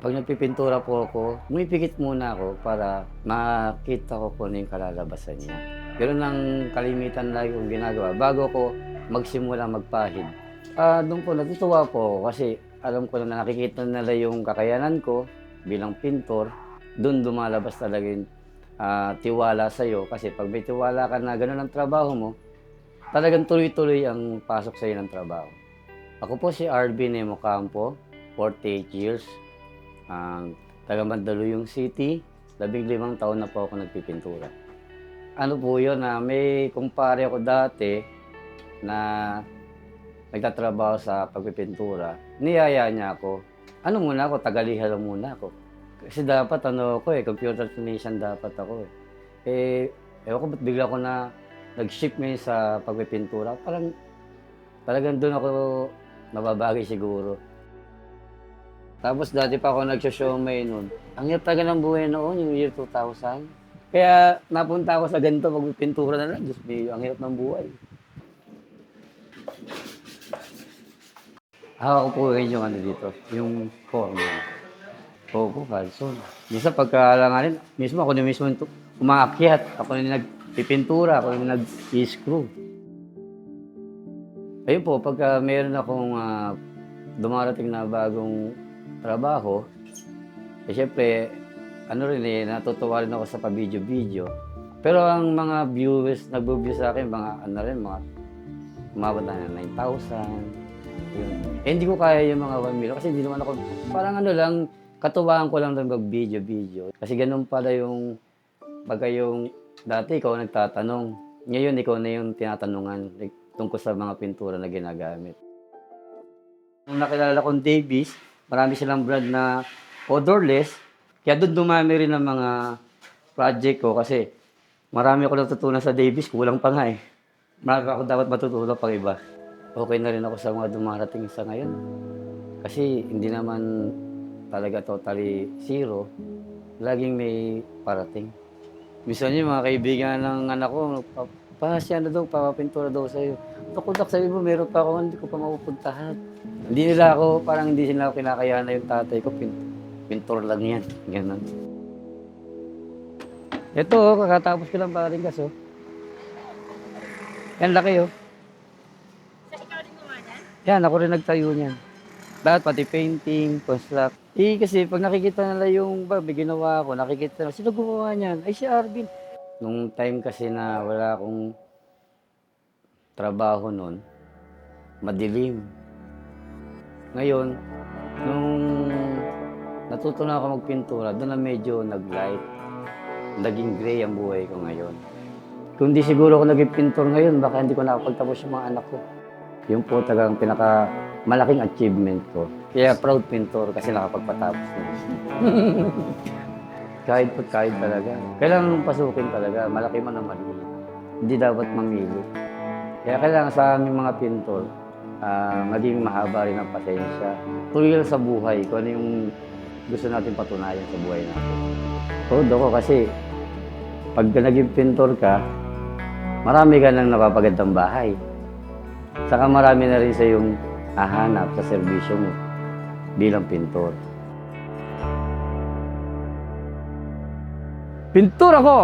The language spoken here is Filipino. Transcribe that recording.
Pag nagpipintura po ako, umipikit muna ako para makita ko po ano yung kalalabasan niya. Ganun ang kalimitan lagi kong ginagawa bago ko magsimula magpahid. Ah, doon po natutuwa po ako kasi alam ko na nakikita nila yung kakayanan ko bilang pintor. Doon lumalabas talaga yung ah, tiwala sa'yo kasi pag may tiwala ka na ganun ang trabaho mo, talagang tuloy-tuloy ang pasok sa'yo ng trabaho. Ako po si RB Nemo Campo, 48 years. Ang taga Mandaluyong City, labing limang taon na po ako nagpipintura. Ano po yun na may kumpare ako dati na nagtatrabaho sa pagpipintura. Niyaya niya ako. Ano muna ako, tagalihan lang muna ako. Kasi dapat ano ako eh, computer technician dapat ako eh. Eh, ewan ko ba't bigla ko na nag-shift ngayon sa pagpipintura. Parang talagang doon ako nababagay siguro. Tapos dati pa ako nagsyo-showmay noon. Ang hirap talaga ng buhay noon, yung year 2000. Kaya napunta ako sa ganito, magpipintura na lang. Diyos me, ang hirap ng buhay. Hawak ko po ngayon yung ano dito, yung forma. Opo, kalson. Minsan pagkalanganin, mismo ako na mismo yung umaakyat. Ako na nagpipintura, ako na nag-screw. Ayun po, pagka meron akong ah, dumarating na bagong trabaho, eh syempre, ano rin eh, natutuwa rin ako sa pa-video-video. Pero ang mga viewers, nag-view sa akin, mga ano rin, mga umabot na ng 9,000. Yun. Eh, hindi ko kaya yung mga 1 million kasi hindi naman ako, parang ano lang, katuwaan ko lang rin mag-video-video. Kasi ganun pala yung, pagka yung, dati ikaw nagtatanong, ngayon ikaw na yung tinatanungan like, tungkol sa mga pintura na ginagamit. Nung nakilala kong Davies, marami silang brand na odorless, kaya doon dumami rin ang mga project ko kasi marami ako natutunan sa Davies, kulang pa nga eh. Marami ako dapat matutunan pang iba. Okay na rin ako sa mga dumarating sa ngayon. Kasi hindi naman talaga totally zero. Laging may parating. Minsan yung mga kaibigan ng anak ko, pa- pasya na daw, papapintura daw sa'yo. Tukudak sabi mo, meron pa ako, hindi ko pa mapupuntahan. Hindi nila ako, parang hindi sila ako kinakaya na yung tatay ko, pin, pintor lang yan. Ganun. Ito, oh, kakatapos ko lang paring kaso. Yan, laki oh. Sa ikaw rin gumawa niyan? Yan, ako rin nagtayo niyan. Lahat, pati painting, construct. Eh, kasi pag nakikita nila yung ba, may ginawa ako, nakikita nila, sino gumawa niyan? Ay, si Arvin. Nung time kasi na wala akong trabaho noon, madilim. Ngayon, nung natuto na ako magpintura, doon na medyo nag-light. Naging gray ang buhay ko ngayon. Kung di siguro ako naging ngayon, baka hindi ko nakapagtapos yung mga anak ko. Yung po talagang pinaka malaking achievement ko. Kaya proud pintor kasi nakapagpatapos na. kahit po kahit talaga. Kailangan pasukin talaga, malaki man o maliit. Hindi dapat mamili. Kaya kailangan sa aming mga pintor, ah, maging mahaba rin ang pasensya. Tuloy sa buhay, kung ano yung gusto natin patunayan sa buhay natin. Proud ako kasi pag naging pintor ka, marami ka nang napapagandang bahay. Saka marami na rin sa yung hahanap sa serbisyo mo bilang pintor. Pintor ako!